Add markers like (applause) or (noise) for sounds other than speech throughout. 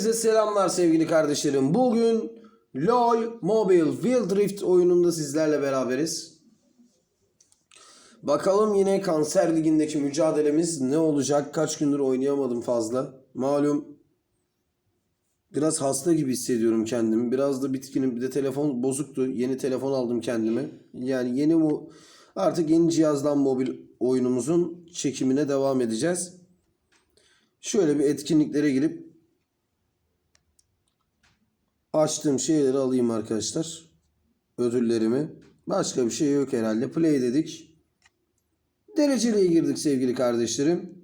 Hepinize selamlar sevgili kardeşlerim. Bugün LoL Mobile Wild Rift oyununda sizlerle beraberiz. Bakalım yine Kanser Ligi'ndeki mücadelemiz ne olacak? Kaç gündür oynayamadım fazla. Malum biraz hasta gibi hissediyorum kendimi. Biraz da bitkinim. Bir de telefon bozuktu. Yeni telefon aldım kendime. Yani yeni bu artık yeni cihazdan mobil oyunumuzun çekimine devam edeceğiz. Şöyle bir etkinliklere girip açtığım şeyleri alayım arkadaşlar. Ödüllerimi. Başka bir şey yok herhalde. Play dedik. Dereceliğe girdik sevgili kardeşlerim.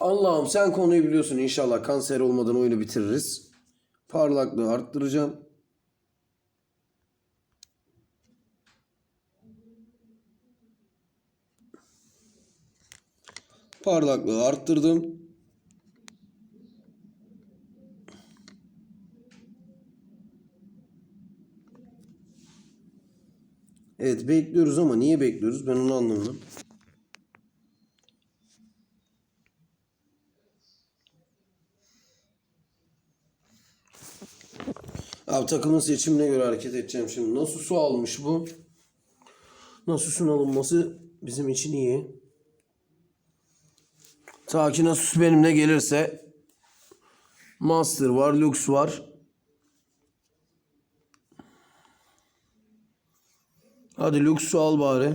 Allah'ım sen konuyu biliyorsun inşallah kanser olmadan oyunu bitiririz. Parlaklığı arttıracağım. Parlaklığı arttırdım. Evet bekliyoruz ama niye bekliyoruz ben onu anlamadım. Abi takımın seçimine göre hareket edeceğim şimdi. Nasıl su almış bu? Nasıl su alınması bizim için iyi. Ta ki Nasus benimle gelirse Master var, Lux var. Hadi Lux'u al bari.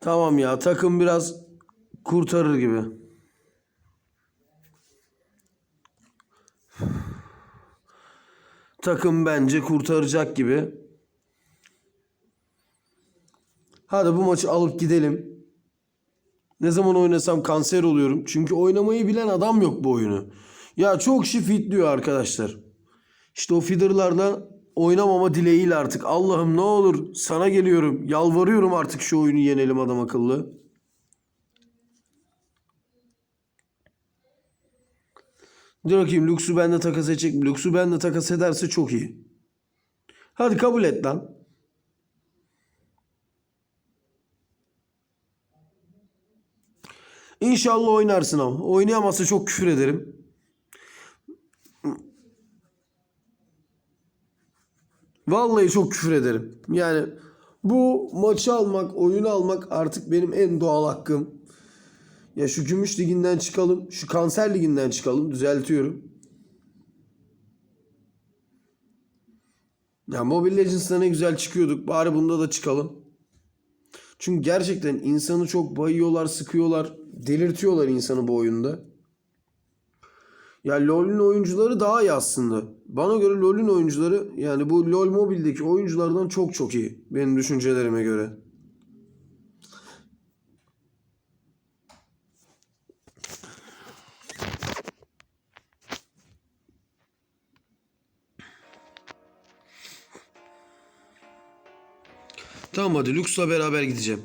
Tamam ya takım biraz kurtarır gibi. Takım bence kurtaracak gibi. Hadi bu maçı alıp gidelim. Ne zaman oynasam kanser oluyorum. Çünkü oynamayı bilen adam yok bu oyunu. Ya çok kişi fitliyor arkadaşlar. İşte o feederlarla oynamama dileğiyle artık. Allah'ım ne olur sana geliyorum. Yalvarıyorum artık şu oyunu yenelim adam akıllı. Dur bakayım Lux'u bende takas edecek mi? Lux'u bende takas ederse çok iyi. Hadi kabul et lan. İnşallah oynarsın ama. Oynayamazsa çok küfür ederim. Vallahi çok küfür ederim. Yani bu maçı almak, oyunu almak artık benim en doğal hakkım. Ya şu gümüş liginden çıkalım, şu kanser liginden çıkalım. Düzeltiyorum. Ya Mobile Legends'ta ne güzel çıkıyorduk. Bari bunda da çıkalım. Çünkü gerçekten insanı çok bayıyorlar, sıkıyorlar, delirtiyorlar insanı bu oyunda. Ya LoL'ün oyuncuları daha iyi aslında. Bana göre LoL'ün oyuncuları yani bu LoL Mobile'deki oyunculardan çok çok iyi. Benim düşüncelerime göre. Tamam hadi Lux'la beraber gideceğim.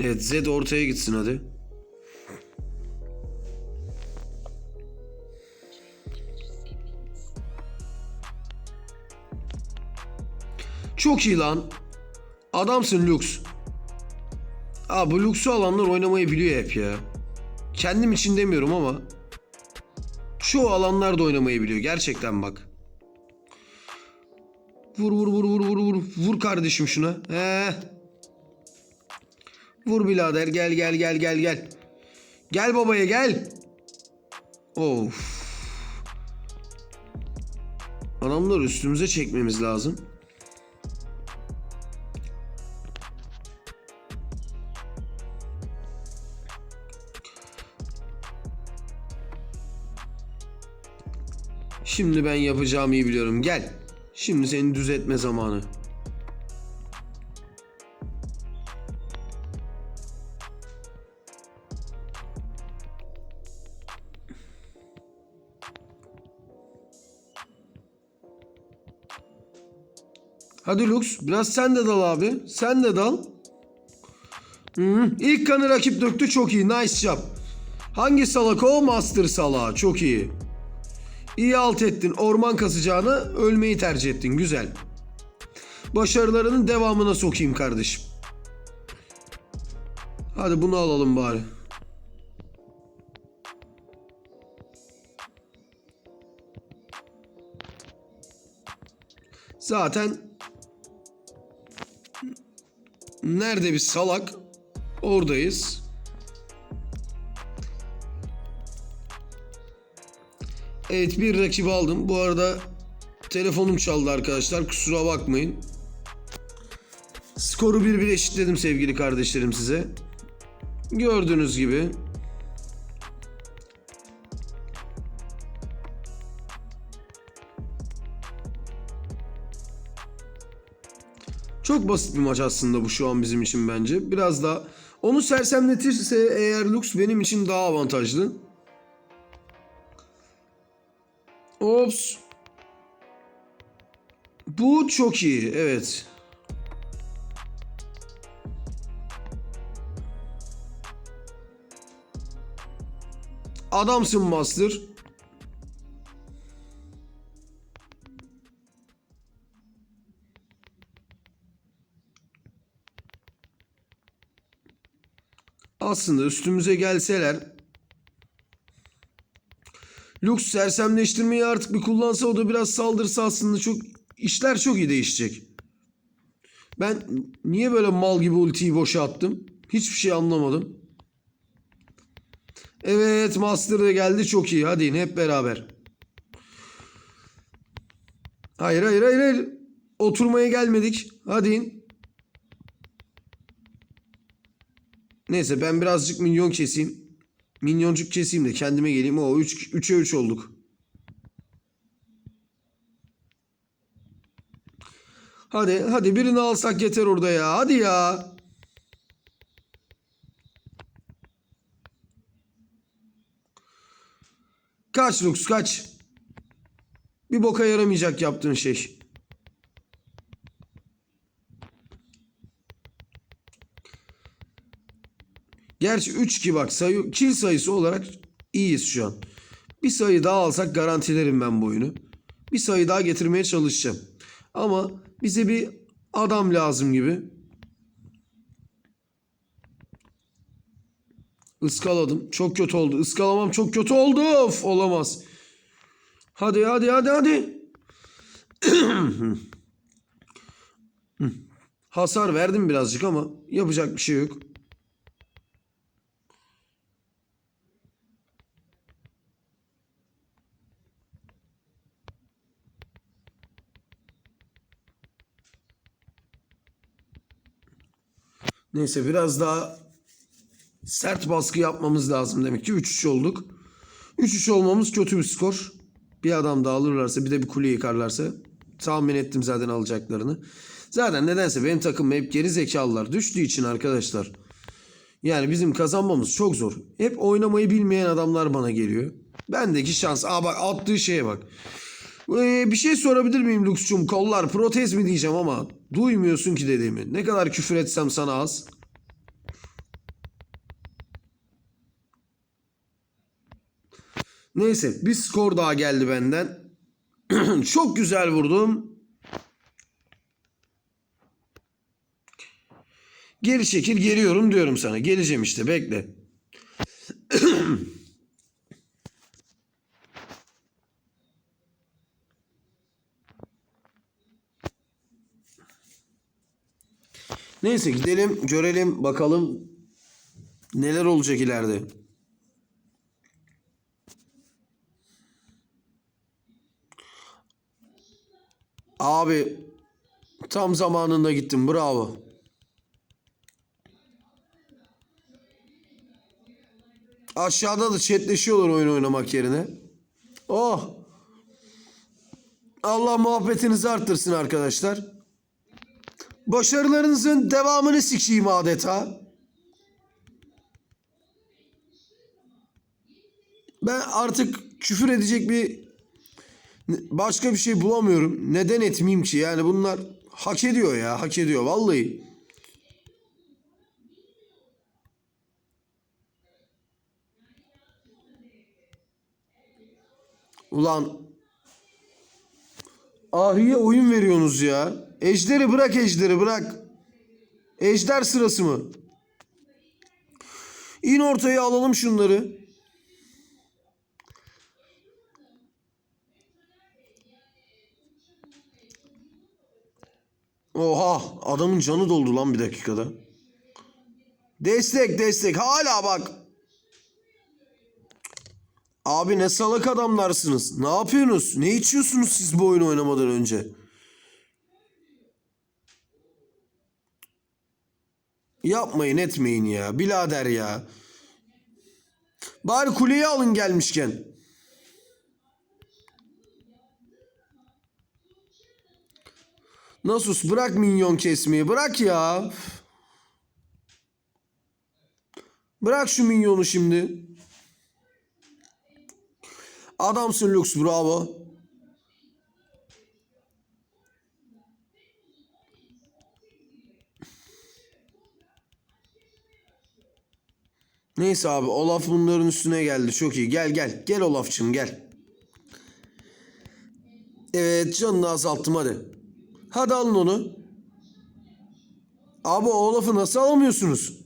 Evet Zed ortaya gitsin hadi. Çok iyi lan. Adamsın Lux. Aa bu Lux'u alanlar oynamayı biliyor hep ya. Kendim için demiyorum ama çoğu alanlar da oynamayı biliyor. Gerçekten bak. Vur vur vur vur vur vur. Vur kardeşim şuna. He. Vur birader gel gel gel gel gel. Gel babaya gel. Of. Adamları üstümüze çekmemiz lazım. Şimdi ben yapacağımı iyi biliyorum. Gel. Şimdi seni düzeltme zamanı. Hadi Lux biraz sen de dal abi. Sen de dal. Hı, ilk kanı rakip döktü çok iyi. Nice job. Hangi salak o? Master salağı. Çok iyi. İyi alt ettin. Orman kasacağına ölmeyi tercih ettin. Güzel. Başarılarının devamına sokayım kardeşim. Hadi bunu alalım bari. Zaten nerede bir salak oradayız. Evet bir rakip aldım. Bu arada telefonum çaldı arkadaşlar. Kusura bakmayın. Skoru bir bir eşitledim sevgili kardeşlerim size. Gördüğünüz gibi. Çok basit bir maç aslında bu şu an bizim için bence. Biraz daha onu sersemletirse eğer Lux benim için daha avantajlı. Ops. Bu çok iyi. Evet. Adamsın Master. Aslında üstümüze gelseler Lux sersemleştirmeyi artık bir kullansa o da biraz saldırsa aslında çok işler çok iyi değişecek. Ben niye böyle mal gibi ultiyi boşa attım? Hiçbir şey anlamadım. Evet Master da geldi çok iyi. Hadi in hep beraber. Hayır hayır hayır hayır. Oturmaya gelmedik. Hadi in. Neyse ben birazcık minyon keseyim. Minyoncuk keseyim de kendime geleyim. O 3 3'e 3 olduk. Hadi hadi birini alsak yeter orada ya. Hadi ya. Kaç Lux kaç. Bir boka yaramayacak yaptığın şey. Gerçi 3 ki bak sayı kill sayısı olarak iyiyiz şu an. Bir sayı daha alsak garantilerim ben bu oyunu. Bir sayı daha getirmeye çalışacağım. Ama bize bir adam lazım gibi. Iskaladım. Çok kötü oldu. Iskalamam çok kötü oldu. Of olamaz. Hadi hadi hadi hadi. (clears throat) Hasar verdim birazcık ama yapacak bir şey yok. Neyse biraz daha sert baskı yapmamız lazım demek ki 3-3 olduk. 3-3 olmamız kötü bir skor. Bir adam daha alırlarsa bir de bir kule yıkarlarsa tahmin ettim zaten alacaklarını. Zaten nedense benim takım hep geri zekalılar düştüğü için arkadaşlar. Yani bizim kazanmamız çok zor. Hep oynamayı bilmeyen adamlar bana geliyor. Bendeki şans. Aa bak attığı şeye bak. Ee, bir şey sorabilir miyim Lux'cum? Kollar protez mi diyeceğim ama duymuyorsun ki dediğimi. Ne kadar küfür etsem sana az. Neyse bir skor daha geldi benden. (clears throat) Çok güzel vurdum. Geri çekil geliyorum diyorum sana. Geleceğim işte bekle. (clears throat) Neyse gidelim görelim bakalım neler olacak ileride. Abi tam zamanında gittim bravo. Aşağıda da chatleşiyorlar oyun oynamak yerine. Oh. Allah muhabbetinizi arttırsın arkadaşlar. Başarılarınızın devamını sikeyim adeta. Ben artık küfür edecek bir başka bir şey bulamıyorum. Neden etmeyeyim ki? Yani bunlar hak ediyor ya, hak ediyor vallahi. Ulan. Ahiye oyun veriyorsunuz ya. Ejderi bırak ejderi bırak. Ejder sırası mı? İn ortaya alalım şunları. Oha adamın canı doldu lan bir dakikada. Destek destek hala bak. Abi ne salak adamlarsınız. Ne yapıyorsunuz? Ne içiyorsunuz siz bu oyunu oynamadan önce? Yapmayın etmeyin ya. Bilader ya. Bari kuleyi alın gelmişken. Nasus bırak minyon kesmeyi. Bırak ya. Bırak şu minyonu şimdi. Adamsın Lux bravo. Neyse abi Olaf bunların üstüne geldi. Çok iyi. Gel gel. Gel Olaf'cığım gel. Evet canını azalttım hadi. Hadi alın onu. Abi Olaf'ı nasıl alamıyorsunuz?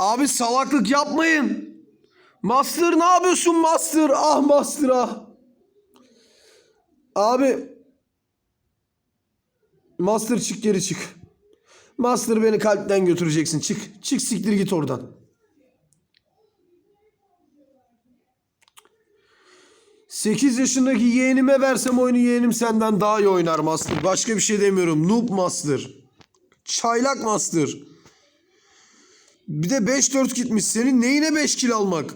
Abi salaklık yapmayın. Master ne yapıyorsun Master? Ah Master ah. Abi. Master çık geri çık. Master beni kalpten götüreceksin. Çık. Çık siktir git oradan. Sekiz yaşındaki yeğenime versem oyunu yeğenim senden daha iyi oynar Master. Başka bir şey demiyorum. Noob Master. Çaylak Master. Bir de 5-4 gitmiş. Senin neyine 5 kill almak?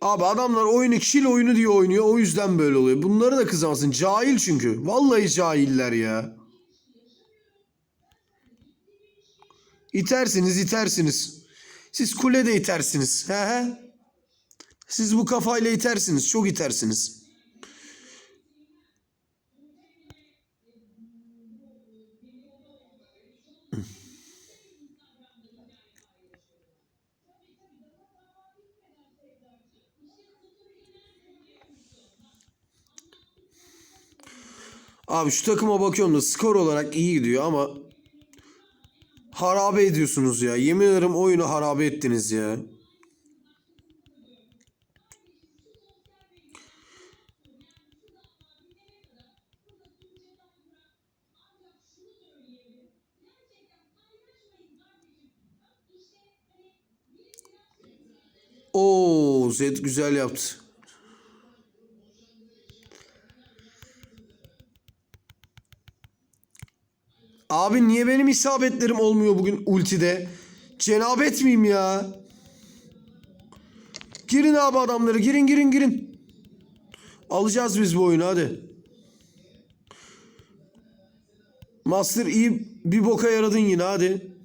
Abi adamlar oyunu kill oyunu diye oynuyor. O yüzden böyle oluyor. Bunları da kızamazsın. Cahil çünkü. Vallahi cahiller ya. İtersiniz itersiniz. Siz kulede itersiniz. He he. Siz bu kafayla itersiniz. Çok itersiniz. Abi şu takıma bakıyorum da skor olarak iyi gidiyor ama harabe ediyorsunuz ya. Yemin ederim oyunu harabe ettiniz ya. Zed güzel yaptı. Abi niye benim isabetlerim olmuyor bugün ultide? Cenabet miyim ya? Girin abi adamları girin girin girin. Alacağız biz bu oyunu hadi. Master iyi bir boka yaradın yine hadi.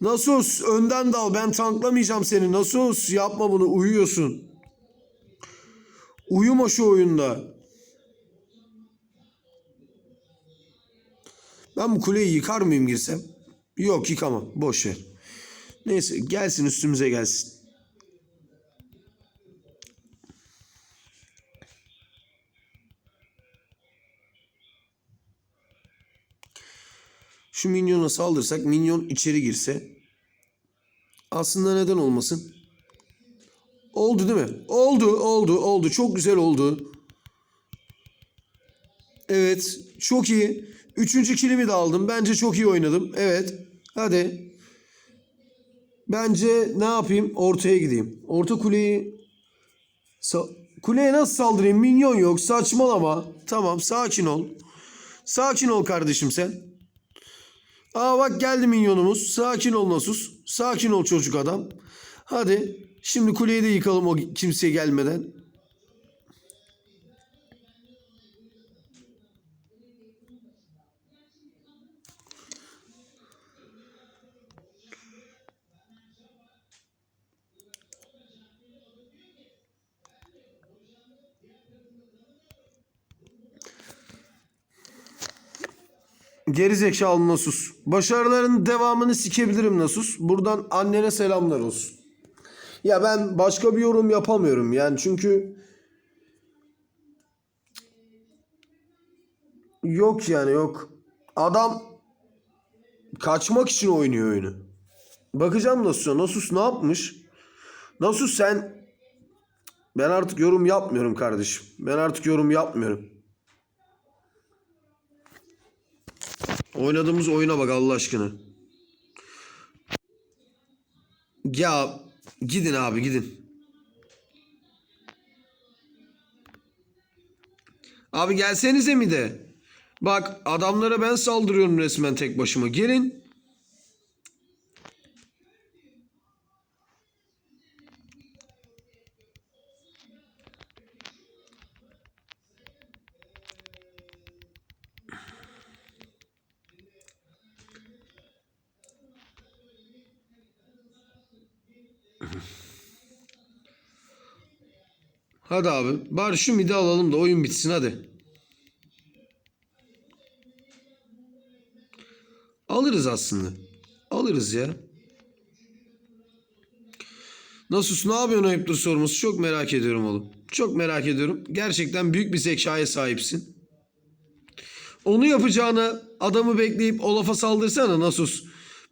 Nasus önden dal ben tanklamayacağım seni. Nasus yapma bunu uyuyorsun. Uyuma şu oyunda. Ben bu kuleyi yıkar mıyım girsem? Yok yıkamam. Boş ver. Neyse gelsin üstümüze gelsin. Şu minyona saldırsak minyon içeri girse aslında neden olmasın? Oldu değil mi? Oldu, oldu, oldu. Çok güzel oldu. Evet, çok iyi. Üçüncü kilimi de aldım. Bence çok iyi oynadım. Evet, hadi. Bence ne yapayım? Ortaya gideyim. Orta kuleyi... Sa- Kuleye nasıl saldırayım? Minyon yok. Saçmalama. Tamam, sakin ol. Sakin ol kardeşim sen. Aa bak geldi minyonumuz. Sakin ol Nasus. Sakin ol çocuk adam. Hadi. Şimdi kuleyi de yıkalım o kimseye gelmeden. Geri zekalı Nasus. Başarıların devamını sikebilirim Nasus. Buradan annene selamlar olsun. Ya ben başka bir yorum yapamıyorum yani çünkü yok yani yok. Adam kaçmak için oynuyor oyunu. Bakacağım Nasus'a. Nasus ne yapmış? Nasus sen ben artık yorum yapmıyorum kardeşim. Ben artık yorum yapmıyorum. Oynadığımız oyuna bak Allah aşkına. Ya gidin abi gidin. Abi gelsenize mi de? Bak adamlara ben saldırıyorum resmen tek başıma. Gelin. Hadi abi. Bari şu midi alalım da oyun bitsin hadi. Alırız aslında. Alırız ya. Nasus ne yapıyorsun ayıptır sorması çok merak ediyorum oğlum. Çok merak ediyorum. Gerçekten büyük bir zekaya sahipsin. Onu yapacağına adamı bekleyip o lafa saldırsana Nasus.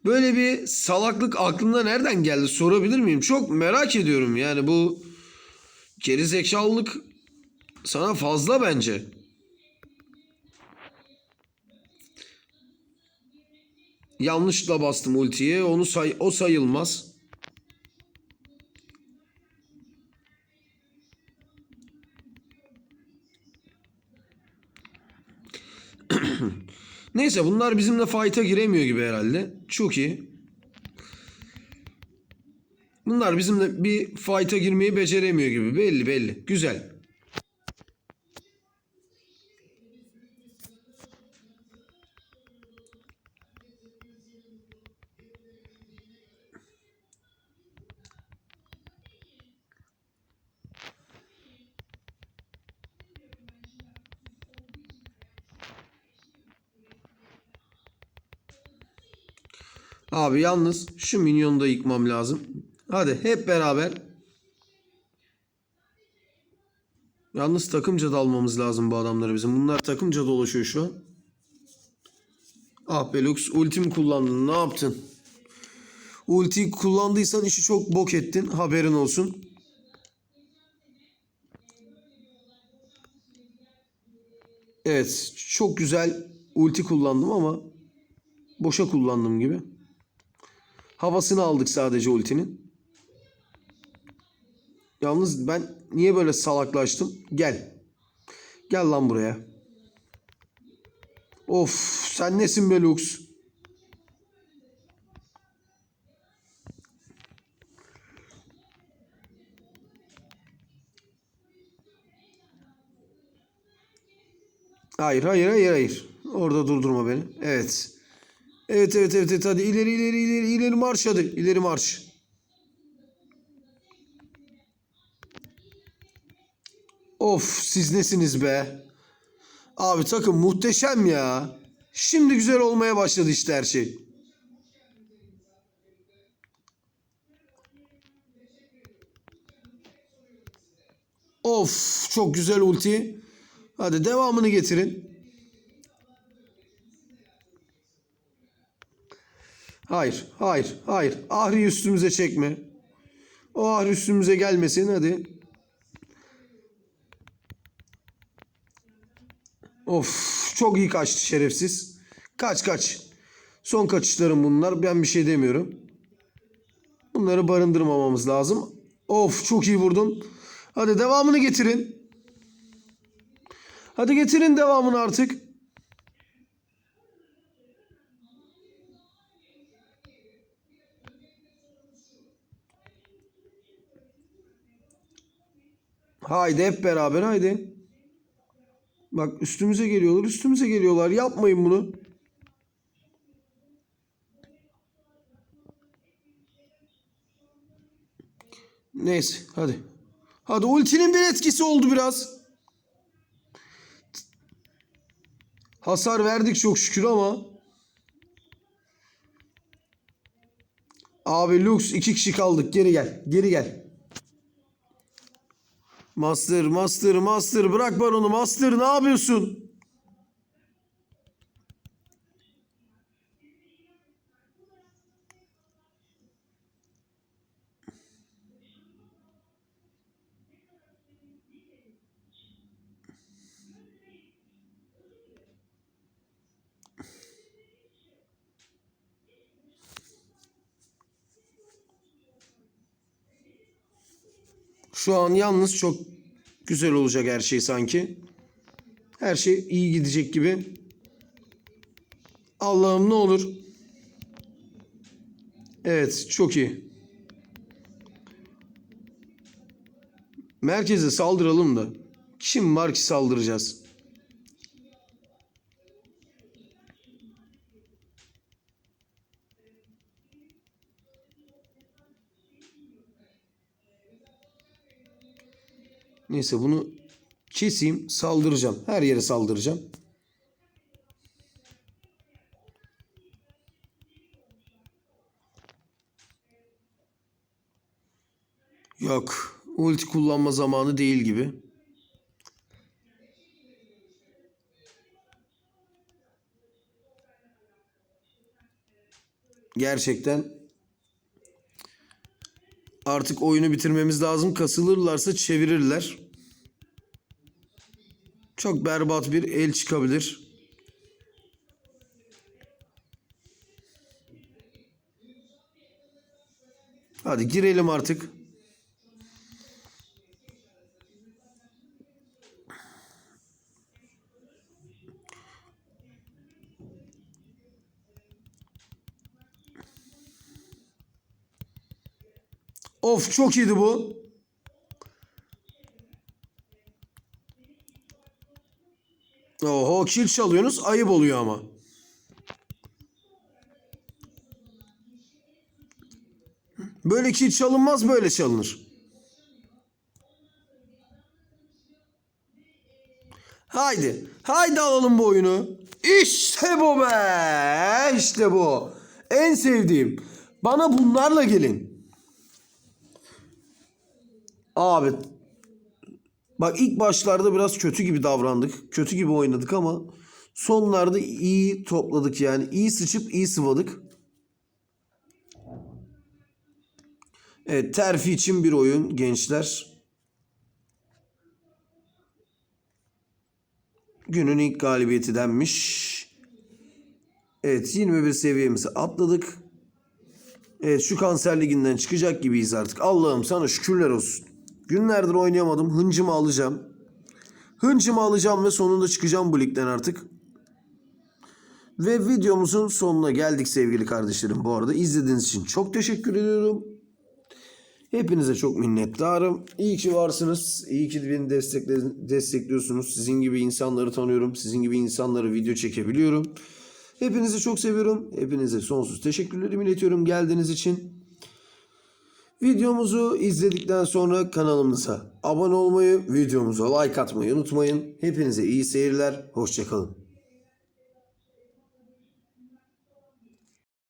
Böyle bir salaklık aklına nereden geldi sorabilir miyim? Çok merak ediyorum yani bu geri zekalılık sana fazla bence. Yanlışla bastım ultiye. Onu say o sayılmaz. (clears throat) Neyse bunlar bizimle fight'a giremiyor gibi herhalde. Çok iyi. Bunlar bizimle bir fight'a girmeyi beceremiyor gibi. Belli belli. Güzel. Abi yalnız şu minyonu da yıkmam lazım. Hadi hep beraber. Yalnız takımca dalmamız lazım bu adamları bizim. Bunlar takımca dolaşıyor şu an. Ah be Lux ultim kullandın. Ne yaptın? Ulti kullandıysan işi çok bok ettin. Haberin olsun. Evet. Çok güzel ulti kullandım ama boşa kullandım gibi. Havasını aldık sadece ultinin. Yalnız ben niye böyle salaklaştım? Gel. Gel lan buraya. Of sen nesin be Lux? Hayır hayır hayır hayır. Orada durdurma beni. Evet. Evet evet evet, evet. hadi ileri ileri ileri ileri marş hadi ileri marş. Of siz nesiniz be? Abi takım muhteşem ya. Şimdi güzel olmaya başladı işte her şey. Of çok güzel ulti. Hadi devamını getirin. Hayır, hayır, hayır. Ahri üstümüze çekme. O ahri üstümüze gelmesin hadi. Of, çok iyi kaçtı şerefsiz. Kaç kaç. Son kaçışlarım bunlar. Ben bir şey demiyorum. Bunları barındırmamamız lazım. Of, çok iyi vurdum. Hadi devamını getirin. Hadi getirin devamını artık. Haydi hep beraber haydi. Bak üstümüze geliyorlar üstümüze geliyorlar yapmayın bunu. Neyse hadi. Hadi ultinin bir etkisi oldu biraz. Hasar verdik çok şükür ama. Abi Lux iki kişi kaldık. Geri gel. Geri gel. Master, Master, Master. Bırak baronu. Master ne yapıyorsun? Şu an yalnız çok güzel olacak her şey sanki. Her şey iyi gidecek gibi. Allah'ım ne olur. Evet çok iyi. Merkeze saldıralım da. Kim var ki saldıracağız? Neyse bunu keseyim saldıracağım. Her yere saldıracağım. Yok. Ulti kullanma zamanı değil gibi. Gerçekten artık oyunu bitirmemiz lazım. Kasılırlarsa çevirirler. Çok berbat bir el çıkabilir. Hadi girelim artık. Of çok iyiydi bu. Oho kill çalıyorsunuz ayıp oluyor ama. Böyle kill çalınmaz böyle çalınır. Haydi. Haydi alalım bu oyunu. İşte bu be. İşte bu. En sevdiğim. Bana bunlarla gelin. Abi Bak ilk başlarda biraz kötü gibi davrandık. Kötü gibi oynadık ama sonlarda iyi topladık yani. iyi sıçıp iyi sıvadık. Evet terfi için bir oyun gençler. Günün ilk galibiyeti denmiş. Evet 21 seviyemizi atladık. Evet şu kanser liginden çıkacak gibiyiz artık. Allah'ım sana şükürler olsun. Günlerdir oynayamadım. Hıncımı alacağım. Hıncımı alacağım ve sonunda çıkacağım bu ligden artık. Ve videomuzun sonuna geldik sevgili kardeşlerim. Bu arada izlediğiniz için çok teşekkür ediyorum. Hepinize çok minnettarım. İyi ki varsınız. İyi ki beni destekle- destekliyorsunuz. Sizin gibi insanları tanıyorum. Sizin gibi insanları video çekebiliyorum. Hepinizi çok seviyorum. Hepinize sonsuz teşekkürlerimi iletiyorum geldiğiniz için. Videomuzu izledikten sonra kanalımıza abone olmayı, videomuza like atmayı unutmayın. Hepinize iyi seyirler. Hoşçakalın.